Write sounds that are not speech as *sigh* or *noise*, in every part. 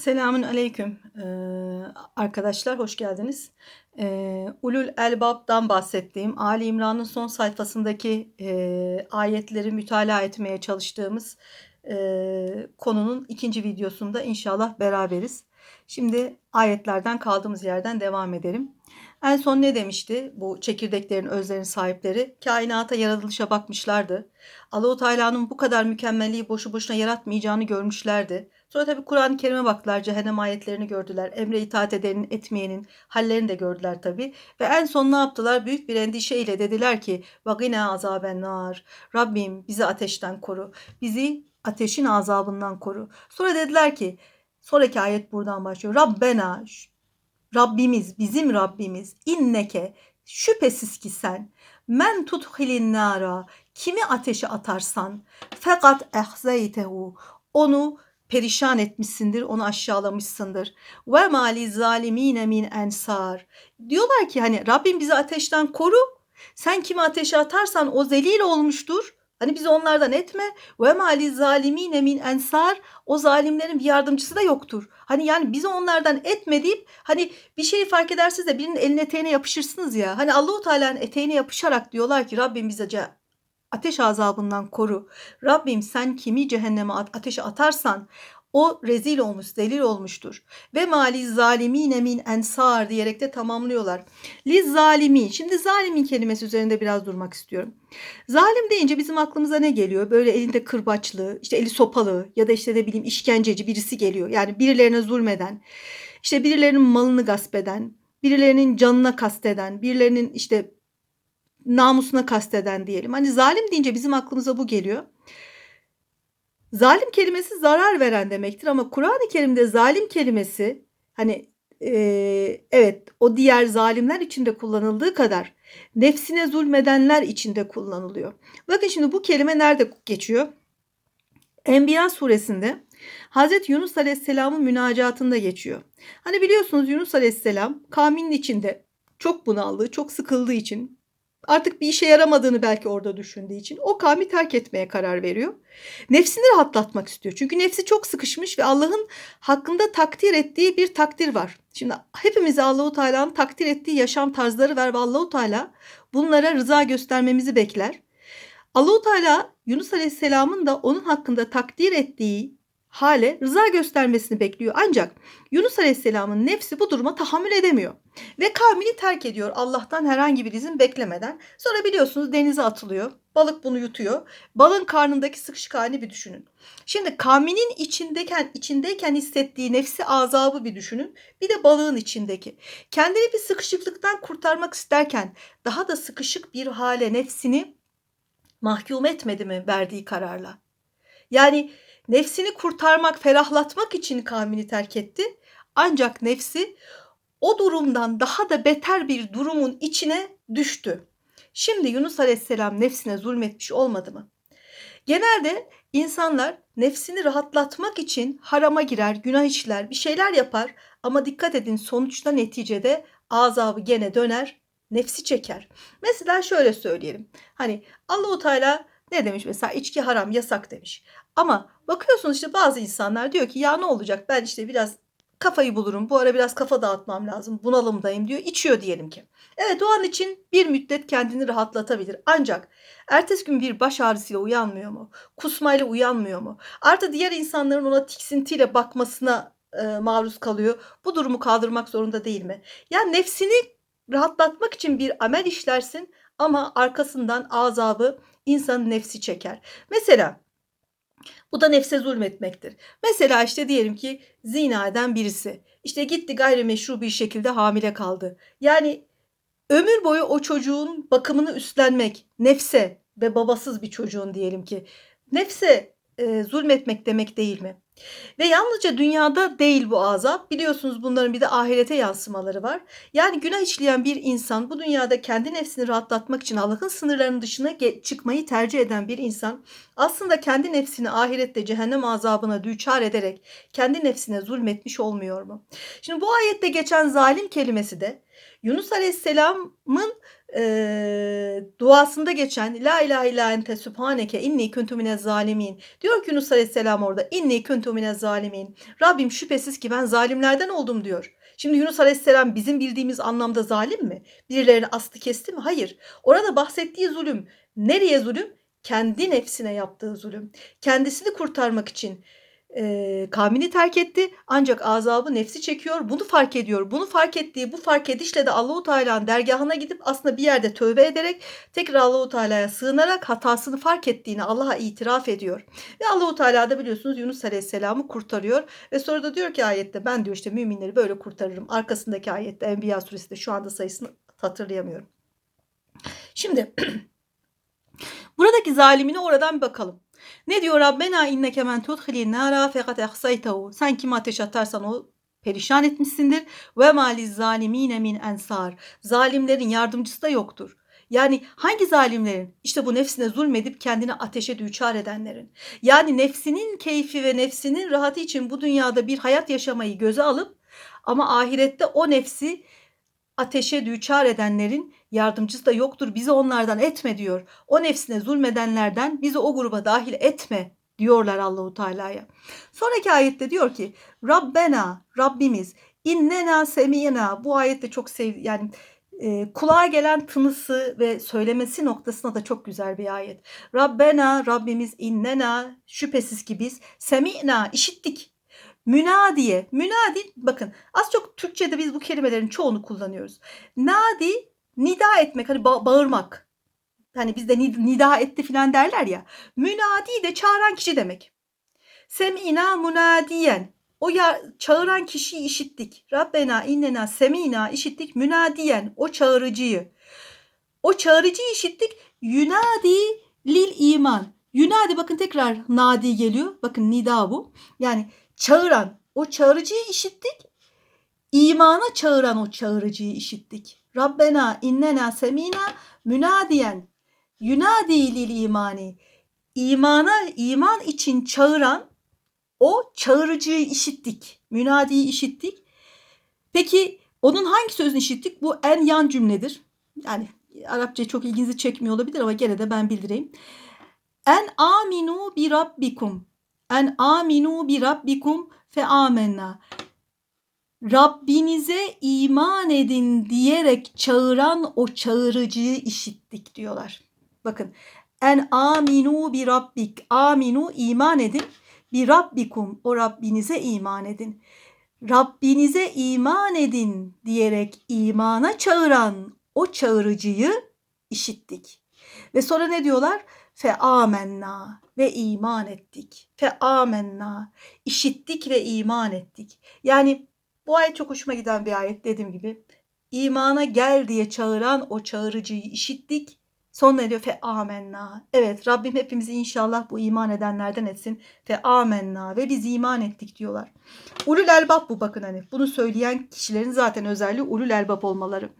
Selamün aleyküm Ee, arkadaşlar hoş geldiniz. Ee, Ulul Elbab'dan bahsettiğim Ali İmran'ın son sayfasındaki e, ayetleri mütalaa etmeye çalıştığımız e, konunun ikinci videosunda inşallah beraberiz. Şimdi ayetlerden kaldığımız yerden devam edelim. En son ne demişti bu çekirdeklerin özlerin sahipleri? Kainata yaratılışa bakmışlardı. Allahu Teala'nın bu kadar mükemmelliği boşu boşuna yaratmayacağını görmüşlerdi. Sonra tabii Kur'an-ı Kerim'e baktılar, cehennem ayetlerini gördüler. Emre itaat edenin, etmeyenin hallerini de gördüler tabii. Ve en son ne yaptılar? Büyük bir endişeyle dediler ki Vagina azaben nar. Rabbim bizi ateşten koru. Bizi ateşin azabından koru. Sonra dediler ki sonraki ayet buradan başlıyor. Rabbena Rabbimiz, bizim Rabbimiz, inneke, şüphesiz ki sen, men tuthilin nara, kimi ateşe atarsan, fakat ehzeytehu, onu perişan etmişsindir, onu aşağılamışsındır. Ve mali zalimine min ensar. Diyorlar ki hani Rabbim bizi ateşten koru. Sen kimi ateşe atarsan o zelil olmuştur. Hani bizi onlardan etme. Ve mali zalimine min ensar. O zalimlerin bir yardımcısı da yoktur. Hani yani bizi onlardan etme deyip hani bir şeyi fark edersiniz de birinin eline eteğine yapışırsınız ya. Hani Allahu Teala'nın eteğine yapışarak diyorlar ki Rabbim bize ateş azabından koru. Rabbim sen kimi cehenneme ateşe atarsan o rezil olmuş, delil olmuştur. Ve mali zalimine min ensar diyerek de tamamlıyorlar. Liz zalimin. Şimdi zalimin kelimesi üzerinde biraz durmak istiyorum. Zalim deyince bizim aklımıza ne geliyor? Böyle elinde kırbaçlı, işte eli sopalı ya da işte ne bileyim işkenceci birisi geliyor. Yani birilerine zulmeden, işte birilerinin malını gasp eden, birilerinin canına kasteden, birilerinin işte namusuna kasteden diyelim. Hani zalim deyince bizim aklımıza bu geliyor. Zalim kelimesi zarar veren demektir ama Kur'an-ı Kerim'de zalim kelimesi hani e, evet o diğer zalimler içinde kullanıldığı kadar nefsine zulmedenler içinde kullanılıyor. Bakın şimdi bu kelime nerede geçiyor? Enbiya suresinde Hazreti Yunus Aleyhisselam'ın münacatında geçiyor. Hani biliyorsunuz Yunus Aleyhisselam kavminin içinde çok bunaldığı, çok sıkıldığı için artık bir işe yaramadığını belki orada düşündüğü için o kavmi terk etmeye karar veriyor. Nefsini rahatlatmak istiyor. Çünkü nefsi çok sıkışmış ve Allah'ın hakkında takdir ettiği bir takdir var. Şimdi hepimiz Allahu Teala'nın takdir ettiği yaşam tarzları var ve Allahu Teala bunlara rıza göstermemizi bekler. Allahu Teala Yunus Aleyhisselam'ın da onun hakkında takdir ettiği hale rıza göstermesini bekliyor. Ancak Yunus Aleyhisselam'ın nefsi bu duruma tahammül edemiyor. Ve kavmini terk ediyor Allah'tan herhangi bir izin beklemeden. Sonra biliyorsunuz denize atılıyor. Balık bunu yutuyor. Balın karnındaki sıkışık halini bir düşünün. Şimdi kavminin içindeyken, içindeyken hissettiği nefsi azabı bir düşünün. Bir de balığın içindeki. Kendini bir sıkışıklıktan kurtarmak isterken daha da sıkışık bir hale nefsini mahkum etmedi mi verdiği kararla? Yani Nefsini kurtarmak, ferahlatmak için kavmini terk etti. Ancak nefsi o durumdan daha da beter bir durumun içine düştü. Şimdi Yunus Aleyhisselam nefsine zulmetmiş olmadı mı? Genelde insanlar nefsini rahatlatmak için harama girer, günah işler, bir şeyler yapar ama dikkat edin sonuçta neticede azabı gene döner, nefsi çeker. Mesela şöyle söyleyelim. Hani Allahu Teala ne demiş mesela içki haram yasak demiş. Ama bakıyorsun işte bazı insanlar diyor ki ya ne olacak ben işte biraz kafayı bulurum. Bu ara biraz kafa dağıtmam lazım. Bunalımdayım diyor. İçiyor diyelim ki. Evet o an için bir müddet kendini rahatlatabilir. Ancak ertesi gün bir baş ağrısıyla uyanmıyor mu? Kusmayla uyanmıyor mu? Artı diğer insanların ona tiksintiyle bakmasına e, maruz kalıyor. Bu durumu kaldırmak zorunda değil mi? Yani nefsini rahatlatmak için bir amel işlersin ama arkasından azabı insanın nefsi çeker. Mesela bu da nefse zulmetmektir. Mesela işte diyelim ki zina eden birisi işte gitti gayrimeşru bir şekilde hamile kaldı. Yani ömür boyu o çocuğun bakımını üstlenmek nefse ve babasız bir çocuğun diyelim ki nefse e, zulmetmek demek değil mi? Ve yalnızca dünyada değil bu azap. Biliyorsunuz bunların bir de ahirete yansımaları var. Yani günah işleyen bir insan bu dünyada kendi nefsini rahatlatmak için Allah'ın sınırlarının dışına çıkmayı tercih eden bir insan aslında kendi nefsini ahirette cehennem azabına düçar ederek kendi nefsine zulmetmiş olmuyor mu? Şimdi bu ayette geçen zalim kelimesi de Yunus Aleyhisselam'ın e, duasında geçen La ilahe illa ente sübhaneke inni kuntu minez zalimin. Diyor ki Yunus Aleyhisselam orada inni kuntu minez zalimin. Rabbim şüphesiz ki ben zalimlerden oldum diyor. Şimdi Yunus Aleyhisselam bizim bildiğimiz anlamda zalim mi? Birilerini astı kesti mi? Hayır. Orada bahsettiği zulüm nereye zulüm? Kendi nefsine yaptığı zulüm. Kendisini kurtarmak için e, kavmini terk etti ancak azabı nefsi çekiyor. Bunu fark ediyor. Bunu fark ettiği bu fark edişle de Allahu Teala'nın dergahına gidip aslında bir yerde tövbe ederek tekrar Allahu Teala'ya sığınarak hatasını fark ettiğini Allah'a itiraf ediyor. Ve Allahu Teala da biliyorsunuz Yunus Aleyhisselam'ı kurtarıyor ve sonra da diyor ki ayette ben diyor işte müminleri böyle kurtarırım. Arkasındaki ayette Enbiya suresinde şu anda sayısını hatırlayamıyorum. Şimdi *clears throat* buradaki zalimine oradan bir bakalım. Ne diyor Rabbena inneke men tudhilin nara fekat ehsaytehu. Sen kim ateş atarsan o perişan etmişsindir. Ve maliz zalimine min ensar. Zalimlerin yardımcısı da yoktur. Yani hangi zalimlerin? İşte bu nefsine zulmedip kendini ateşe düçar edenlerin. Yani nefsinin keyfi ve nefsinin rahatı için bu dünyada bir hayat yaşamayı göze alıp ama ahirette o nefsi ateşe düçar edenlerin yardımcısı da yoktur. Bizi onlardan etme diyor. O nefsine zulmedenlerden bizi o gruba dahil etme diyorlar Allahu Teala'ya. Sonraki ayette diyor ki Rabbena Rabbimiz innena semina bu ayette çok sev yani e, kulağa gelen tınısı ve söylemesi noktasına da çok güzel bir ayet. Rabbena Rabbimiz innena şüphesiz ki biz semina işittik. Münadiye. Münadi bakın az çok Türkçe'de biz bu kelimelerin çoğunu kullanıyoruz. Nadi nida etmek hani ba- bağırmak. Hani bizde nida etti filan derler ya. Münadi de çağıran kişi demek. Semina munadiyen. O ya çağıran kişiyi işittik. Rabbena innena semina işittik münadiyen o çağırıcıyı. O çağırıcıyı işittik. Yunadi lil iman. Yunadi bakın tekrar nadi geliyor. Bakın nida bu. Yani çağıran o çağırıcıyı işittik. İmana çağıran o çağırıcıyı işittik. Rabbena innena semina münadiyen yunadi lil imani. İmana iman için çağıran o çağırıcıyı işittik. Münadiyi işittik. Peki onun hangi sözünü işittik? Bu en yan cümledir. Yani Arapça çok ilginizi çekmiyor olabilir ama gene de ben bildireyim. En aminu bi rabbikum. En aminu bi rabbikum fe amenna. Rabbinize iman edin diyerek çağıran o çağırıcıyı işittik diyorlar. Bakın en aminu bi rabbik. Aminu iman edin. Bir Rabbikum o Rabbinize iman edin. Rabbinize iman edin diyerek imana çağıran o çağırıcıyı işittik. Ve sonra ne diyorlar? Fe amenna ve iman ettik. Fe amenna işittik ve iman ettik. Yani bu ayet çok hoşuma giden bir ayet dediğim gibi. İmana gel diye çağıran o çağırıcıyı işittik Sonra diyor fe amenna. Evet Rabbim hepimizi inşallah bu iman edenlerden etsin. Fe amenna ve biz iman ettik diyorlar. Ulul elbab bu bakın hani. Bunu söyleyen kişilerin zaten özelliği ulul elbab olmaları.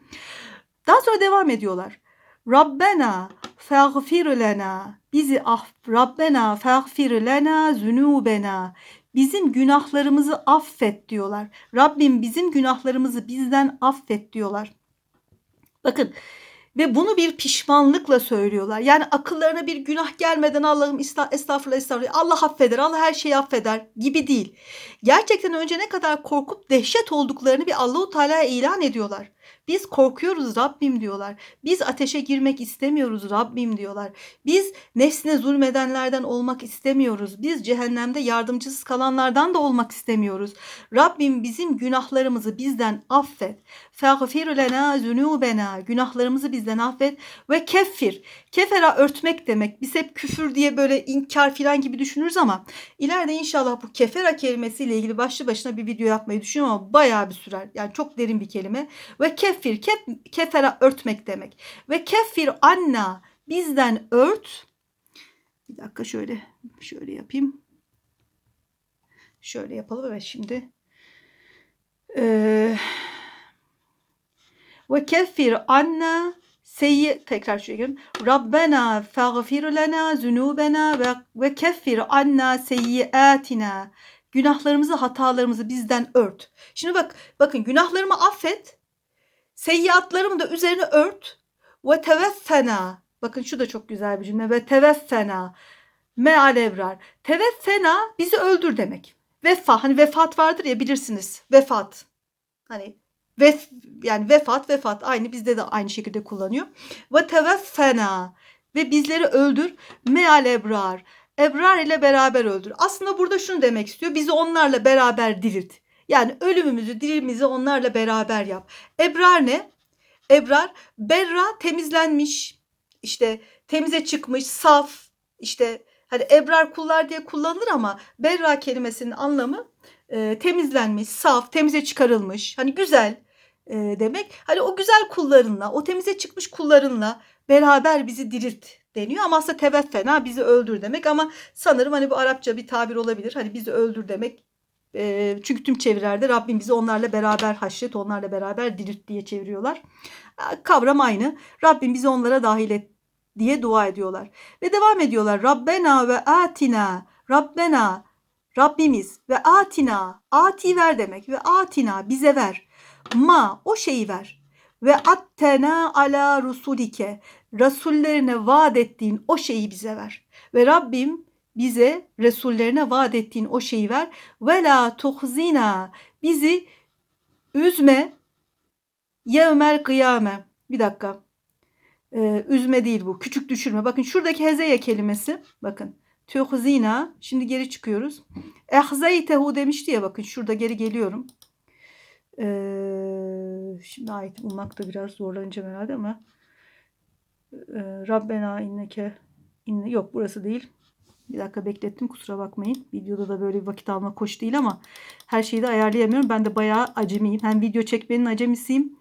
Daha sonra devam ediyorlar. Rabbena feğfir lena. Bizi ah Rabbena feğfir lena zunubena. Bizim günahlarımızı affet diyorlar. Rabbim bizim günahlarımızı bizden affet diyorlar. Bakın ve bunu bir pişmanlıkla söylüyorlar. Yani akıllarına bir günah gelmeden Allah'ım estağfurullah estağfurullah Allah affeder, Allah her şeyi affeder gibi değil. Gerçekten önce ne kadar korkup dehşet olduklarını bir Allahu Teala'ya ilan ediyorlar. Biz korkuyoruz Rabbim diyorlar. Biz ateşe girmek istemiyoruz Rabbim diyorlar. Biz nefsine zulmedenlerden olmak istemiyoruz. Biz cehennemde yardımcısız kalanlardan da olmak istemiyoruz. Rabbim bizim günahlarımızı bizden affet. Feğfir lena zunubena. Günahlarımızı bizden affet. Ve keffir. Kefera örtmek demek. Biz hep küfür diye böyle inkar filan gibi düşünürüz ama ileride inşallah bu kefera kelimesiyle ilgili başlı başına bir video yapmayı düşünüyorum ama bayağı bir sürer. Yani çok derin bir kelime. Ve keffir. Kef, kefera örtmek demek. Ve keffir anna. Bizden ört. Bir dakika şöyle şöyle yapayım. Şöyle yapalım. Evet şimdi. Eee ve keffir anna seyyi tekrar şöyle Rabbena faghfir lana zunubena ve, ve keffir anna seyyiatina. Günahlarımızı, hatalarımızı bizden ört. Şimdi bak, bakın günahlarımı affet. Seyyiatlarımı da üzerine ört. Ve teveffena. Bakın şu da çok güzel bir cümle. Ve teveffena. Meal ebrar. Teveffena bizi öldür demek. Vefa. Hani vefat vardır ya bilirsiniz. Vefat. Hani vef, yani vefat vefat aynı bizde de aynı şekilde kullanıyor. Ve teveffena ve bizleri öldür meal ebrar. Ebrar ile beraber öldür. Aslında burada şunu demek istiyor. Bizi onlarla beraber dirilt. Yani ölümümüzü, dirilimizi onlarla beraber yap. Ebrar ne? Ebrar, berra temizlenmiş, işte temize çıkmış, saf, işte hani ebrar kullar diye kullanılır ama berra kelimesinin anlamı e, temizlenmiş, saf, temize çıkarılmış, hani güzel e, demek. Hani o güzel kullarınla, o temize çıkmış kullarınla beraber bizi dirilt deniyor ama aslında teveffena bizi öldür demek ama sanırım hani bu Arapça bir tabir olabilir. Hani bizi öldür demek. Çünkü tüm çevirilerde Rabbim bizi onlarla beraber haşret, onlarla beraber dirilt diye çeviriyorlar. Kavram aynı. Rabbim bizi onlara dahil et diye dua ediyorlar. Ve devam ediyorlar. Rabbena ve atina. Rabbena Rabbimiz ve atina. Ati ver demek ve atina bize ver. Ma o şeyi ver. Ve attena ala rusulike. Rasullerine vaat ettiğin o şeyi bize ver. Ve Rabbim bize Resullerine vaat ettiğin o şeyi ver. Ve la tuhzina. Bizi üzme. Yevmel kıyame. Bir dakika. Ee, üzme değil bu. Küçük düşürme. Bakın şuradaki hezeye kelimesi. Bakın. Tuhzina. Şimdi geri çıkıyoruz. Ehzeytehu demişti ya bakın şurada geri geliyorum. Ee, şimdi ayet bulmak da biraz zorlanacağım herhalde ama e, Rabbena inneke inne yok burası değil. Bir dakika beklettim kusura bakmayın. Videoda da böyle bir vakit alma koş değil ama her şeyi de ayarlayamıyorum. Ben de bayağı acemiyim. Hem video çekmenin acemisiyim.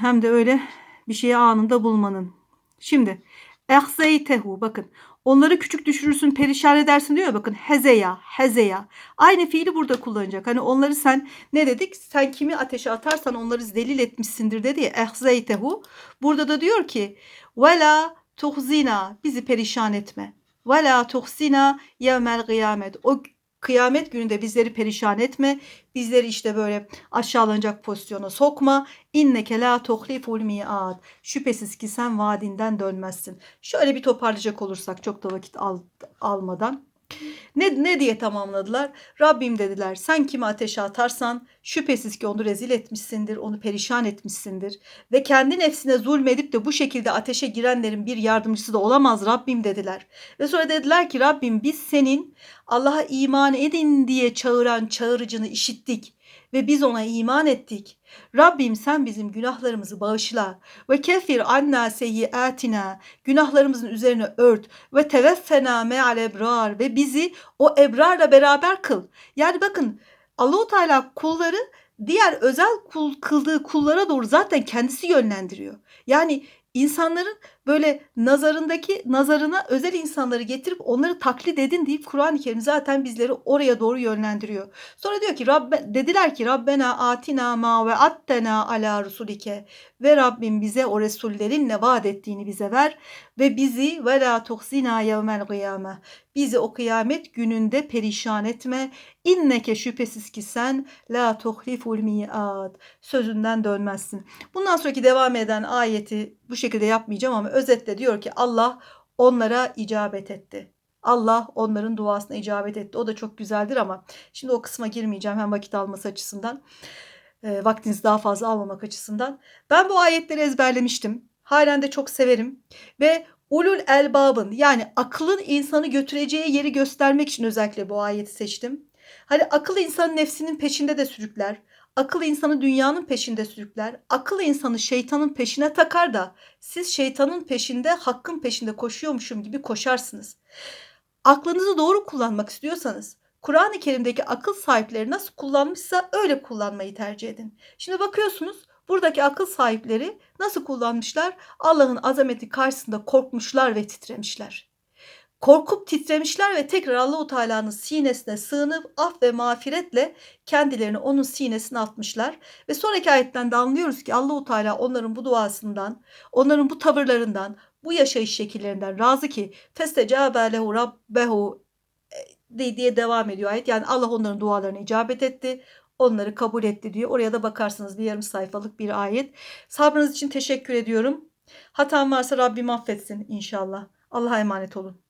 Hem de öyle bir şeyi anında bulmanın. Şimdi ehzeytehu bakın Onları küçük düşürürsün, perişan edersin diyor ya bakın hezeya, hezeya. Aynı fiili burada kullanacak. Hani onları sen ne dedik? Sen kimi ateşe atarsan onları zelil etmişsindir dedi ya. Ehzeytehu. Burada da diyor ki vela tuhzina bizi perişan etme. Vela tuhzina yevmel kıyamet. O Kıyamet gününde bizleri perişan etme. Bizleri işte böyle aşağılanacak pozisyona sokma. İnneke la tuhliful mi'ad. Şüphesiz ki sen vaadinden dönmezsin. Şöyle bir toparlayacak olursak çok da vakit al, almadan. Ne, ne diye tamamladılar? Rabbim dediler sen kimi ateşe atarsan şüphesiz ki onu rezil etmişsindir, onu perişan etmişsindir. Ve kendi nefsine zulmedip de bu şekilde ateşe girenlerin bir yardımcısı da olamaz Rabbim dediler. Ve sonra dediler ki Rabbim biz senin Allah'a iman edin diye çağıran çağırıcını işittik ve biz ona iman ettik. Rabbim sen bizim günahlarımızı bağışla ve kefir anna seyyiatina günahlarımızın üzerine ört ve teveffena me'al ebrar ve bizi o ebrarla beraber kıl. Yani bakın Allahu Teala kulları diğer özel kul, kıldığı kullara doğru zaten kendisi yönlendiriyor. Yani insanların böyle nazarındaki nazarına özel insanları getirip onları taklit edin deyip Kur'an-ı Kerim zaten bizleri oraya doğru yönlendiriyor. Sonra diyor ki Rabbe, dediler ki Rabbena atina ma ve attena ala rusulike ve Rabbim bize o Resullerinle vaat ettiğini bize ver ve bizi ve la tuhzina yevmel kıyame bizi o kıyamet gününde perişan etme. İnneke şüphesiz ki sen la tuhliful mi'ad sözünden dönmezsin. Bundan sonraki devam eden ayeti bu şekilde yapmayacağım ama özetle diyor ki Allah onlara icabet etti. Allah onların duasına icabet etti. O da çok güzeldir ama şimdi o kısma girmeyeceğim hem vakit alması açısından. E, vaktinizi daha fazla almamak açısından. Ben bu ayetleri ezberlemiştim. Halen de çok severim. Ve ulul elbabın yani aklın insanı götüreceği yeri göstermek için özellikle bu ayeti seçtim. Hani akıl insanın nefsinin peşinde de sürükler. Akıl insanı dünyanın peşinde sürükler. Akıl insanı şeytanın peşine takar da siz şeytanın peşinde, hakkın peşinde koşuyormuşum gibi koşarsınız. Aklınızı doğru kullanmak istiyorsanız Kur'an-ı Kerim'deki akıl sahipleri nasıl kullanmışsa öyle kullanmayı tercih edin. Şimdi bakıyorsunuz buradaki akıl sahipleri nasıl kullanmışlar? Allah'ın azameti karşısında korkmuşlar ve titremişler korkup titremişler ve tekrar Allahu Teala'nın sinesine sığınıp af ve mağfiretle kendilerini onun sinesine atmışlar ve sonraki ayetten de anlıyoruz ki Allahu Teala onların bu duasından, onların bu tavırlarından, bu yaşayış şekillerinden razı ki festecabe lehu rabbehu e, diye devam ediyor ayet. Yani Allah onların dualarına icabet etti. onları kabul etti diyor. Oraya da bakarsınız bir yarım sayfalık bir ayet. Sabrınız için teşekkür ediyorum. Hatam varsa Rabbim affetsin inşallah. Allah'a emanet olun.